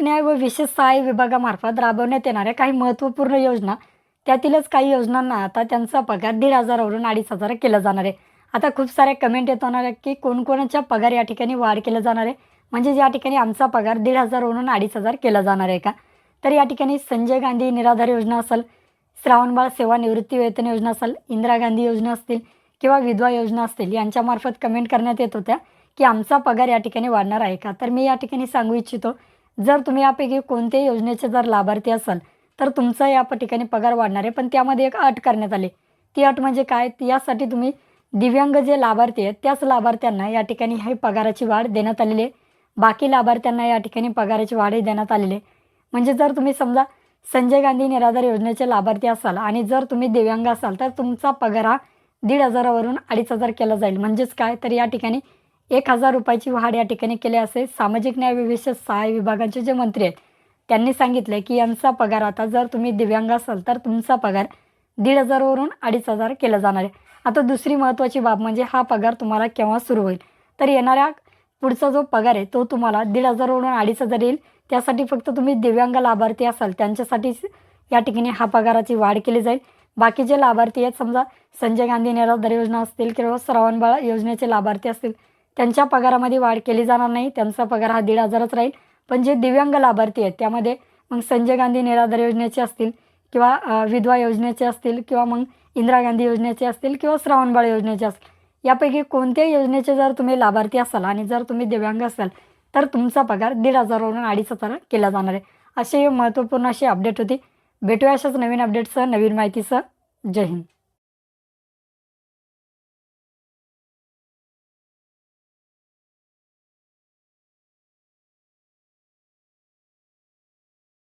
न्याय व विशेष सहाय्य विभागामार्फत राबवण्यात येणाऱ्या काही महत्त्वपूर्ण योजना त्यातीलच काही योजनांना आता त्यांचा पगार दीड हजारावरून अडीच हजार केला जाणार आहे. आता खूप साऱ्या कमेंट येत होणार आहे की कोणकोणाच्या पगार या ठिकाणी वाढ केला जाणार आहे? म्हणजे या ठिकाणी आमचा पगार दीड हजारवरून अडीच हजार केला जाणार आहे का? तर या ठिकाणी संजय गांधी निराधार योजना असेल श्रावणबाळ सेवा निवृत्ती वेतन योजना असेल इंदिरा गांधी योजना असतील किंवा विधवा योजना असतील यांच्यामार्फत कमेंट करण्यात येत होत्या की आमचा पगार या ठिकाणी वाढणार आहे का? तर मी या ठिकाणी सांगू इच्छितो जर तुम्ही यापैकी कोणत्याही योजनेचे जर लाभार्थी असाल तर तुमचा या ठिकाणी पगार वाढणार आहे. पण त्यामध्ये एक अट करण्यात आली. ती अट म्हणजे काय? यासाठी तुम्ही दिव्यांग जे लाभार्थी आहेत त्याच लाभार्थ्यांना या ठिकाणी ही पगाराची वाढ देण्यात आलेली आहे. बाकी लाभार्थ्यांना या ठिकाणी पगाराची वाढही देण्यात आलेली आहे. म्हणजे जर तुम्ही समजा संजय गांधी निराधार योजनेचे लाभार्थी असाल आणि जर तुम्ही दिव्यांग असाल तर तुमचा पगार हा दीड हजारावरून अडीच हजार केला जाईल. म्हणजेच काय? तर या ठिकाणी एक हजार रुपयाची वाढ या ठिकाणी केली असे सामाजिक न्याय विशेष सहाय्य विभागाचे जे मंत्री आहेत त्यांनी सांगितले की यांचा पगार आता जर तुम्ही दिव्यांग असाल तर तुमचा पगार दीड हजारवरून अडीच हजार केला जाणार आहे. आता दुसरी महत्त्वाची बाब म्हणजे हा पगार तुम्हाला केव्हा सुरू होईल? तर येणाऱ्या पुढचा जो पगार आहे तो तुम्हाला दीड हजारवरून अडीच हजार येईल. त्यासाठी फक्त तुम्ही दिव्यांग लाभार्थी असाल त्यांच्यासाठीच या ठिकाणी हा पगाराची वाढ केली जाईल. बाकीचे लाभार्थी आहेत समजा संजय गांधी निराधार योजना असतील किंवा श्रावणबाळ योजनेचे लाभार्थी असतील त्यांच्या पगारामध्ये वाढ केली जाणार नाही त्यांचा पगार हा दीड हजारच राहील. पण जे दिव्यांग लाभार्थी आहेत त्यामध्ये मग संजय गांधी निराधार योजनेचे असतील किंवा विधवा योजनेचे असतील किंवा मग इंदिरा गांधी योजनेचे असतील किंवा श्रावणबाळ योजनेचे असतील यापैकी कोणत्याही योजनेचे जर तुम्ही लाभार्थी असाल आणि जर तुम्ही दिव्यांग असाल तर तुमचा पगार दीड हजारवरून अडीच हजार केला जाणार आहे. असे महत्त्वपूर्ण अशी अपडेट होती. भेटूया अशाच नवीन अपडेटसह नवीन माहितीसह. जय हिंद.